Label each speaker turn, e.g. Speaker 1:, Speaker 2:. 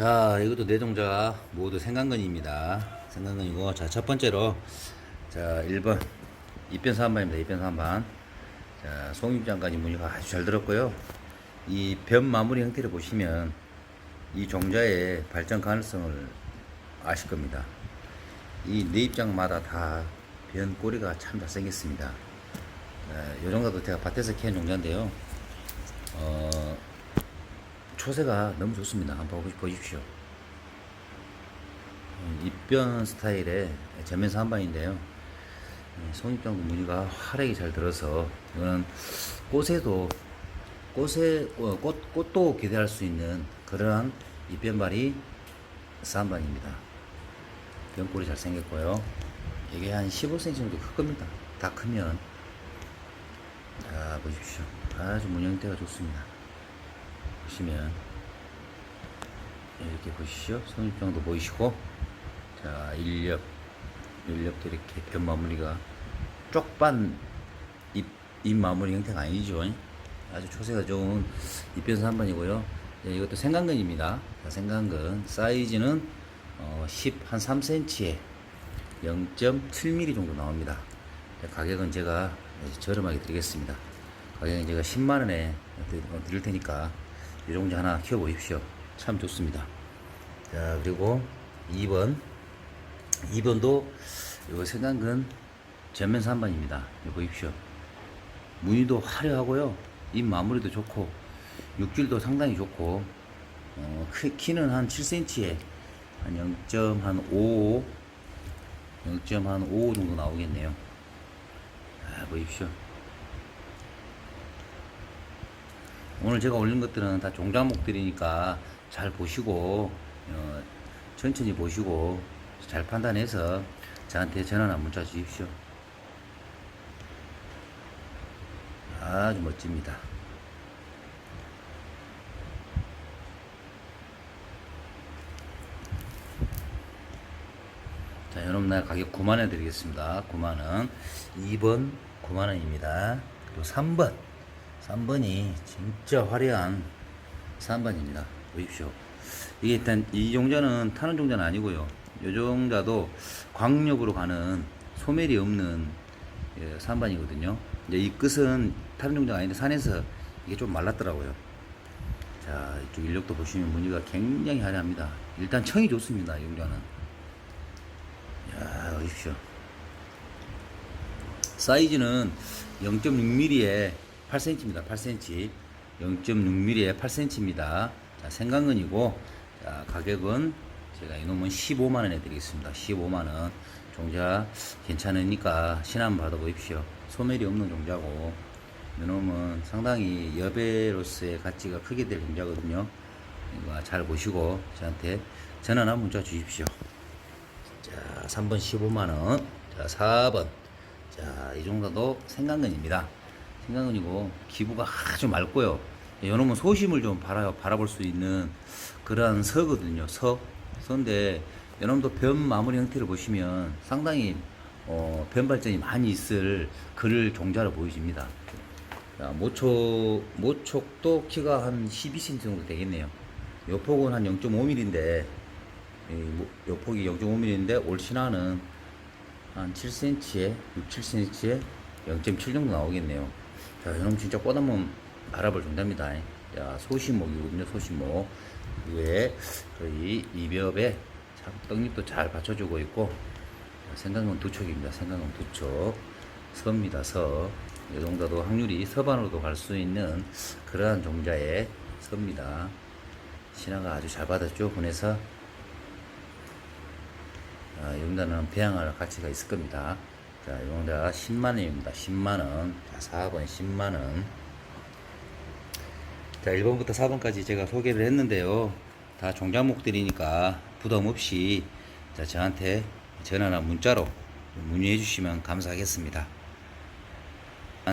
Speaker 1: 자, 이것도 내동자 모두 생강근입니다. 생강근이고, 자, 첫 번째로, 자, 1번. 입변 3반입니다. 입변 3반. 자, 송입장까지 무늬가 아주 잘 들었고요. 이 변 마무리 형태를 보시면, 이 종자의 발전 가능성을 아실 겁니다. 이 네 입장마다 다 변 꼬리가 참 잘생겼습니다. 어, 요 정도도 제가 밭에서 키운 종자인데요. 어, 초세가 너무 좋습니다. 한번 보십시오. 음, 입변 스타일의 전면 산반인데요. 송입장도 무늬가 화려하게 잘 들어서 이거는 꽃에도 꽃에 어, 꽃 꽃도 기대할 수 있는 그러한 입변발이 산반입니다. 변골이 잘 생겼고요. 이게 한 15cm 정도 클 겁니다. 다 크면 자 보십시오. 아주 무늬 형태가 좋습니다. 보시면 이렇게 보시죠. 손입장도 보이시고 자 일렵 일렵도 이렇게 변 마무리가 쪽반 잎, 잎 마무리 형태가 아니죠. 아주 초세가 좋은 잎변 산반이고요. 네, 이것도 생강근입니다. 자, 생강근 사이즈는 어, 10, 한 3cm에 0.7mm 정도 나옵니다. 네, 가격은 제가 저렴하게 드리겠습니다. 가격은 제가 10만 원에 드릴 테니까 이 종자 하나 키워보십시오. 참 좋습니다. 자, 그리고 2번. 2번도 이거 생강근 전면 3반입니다. 이거 보십시오. 무늬도 화려하고요. 잎 마무리도 좋고, 육질도 상당히 좋고, 어, 키, 키는 한 7cm에 한 0.55, 0.55 정도 나오겠네요. 아, 보십시오. 오늘 제가 올린 것들은 다 종자목들이니까 잘 보시고 어, 천천히 보시고 잘 판단해서 저한테 전화나 문자 주십시오. 아주 멋집니다. 자, 여러분 날 가격 9만원 드리겠습니다. 9만원. 2번 9만원입니다. 그리고 3번. 3번이 진짜 화려한 3번입니다. 보십시오. 이게 일단 이 종자는 타는 종자는 아니고요. 이 종자도 광력으로 가는 소멸이 없는 예, 3번이거든요. 이제 이 끝은 타는 종자가 아닌데 산에서 이게 좀 말랐더라고요. 자, 이쪽 인력도 보시면 무늬가 굉장히 화려합니다. 일단 청이 좋습니다. 이 종자는. 야, 보십시오. 사이즈는 0.6mm에 8cm입니다. 8cm. 0.6mm에 8cm입니다. 자, 생강근이고, 자, 가격은 제가 이놈은 15만원에 드리겠습니다. 15만원. 종자 괜찮으니까 신한 받아보십시오. 소멸이 없는 종자고, 이놈은 상당히 여배로서의 가치가 크게 될 종자거든요. 이거 잘 보시고, 저한테 전화나 문자 주십시오. 자, 3번 15만원. 자, 4번. 자, 이 정도도 생강근입니다. 생강근이고, 기부가 아주 맑고요. 요놈은 소심을 좀 바라, 바라볼 수 있는 그러한 서거든요. 서. 서인데, 요놈도 변 마무리 형태를 보시면 상당히, 어, 변 발전이 많이 있을 그를 종자로 보여집니다. 자, 모촉, 모촉도 키가 한 12cm 정도 되겠네요. 요 폭은 한 0.5mm인데, 이 모- 요 폭이 0.5mm인데 올 신화는 한 7cm에 6, 7cm에 0.7 정도 나오겠네요. 자, 이놈 진짜 꽃 한번 바라볼 정도입니다. 자, 소심목이거든요, 소심목. 위에 거의 이벽에 참 떡잎도 잘 받쳐주고 있고, 자, 생강은 두 촉입니다. 생강은 두 촉. 서입니다, 서. 이 정도도 확률이 서반으로도 갈 수 있는 그러한 종자의 서입니다. 신화가 아주 잘 받았죠, 보내서. 아, 용단은 배양할 가치가 있을 겁니다. 자, 용자 10만원입니다. 10만원. 자, 4번 10만원. 자, 1번부터 4번까지 제가 소개를 했는데요. 다 종자목들이니까 부담 없이 자, 저한테 전화나 문자로 문의해 주시면 감사하겠습니다.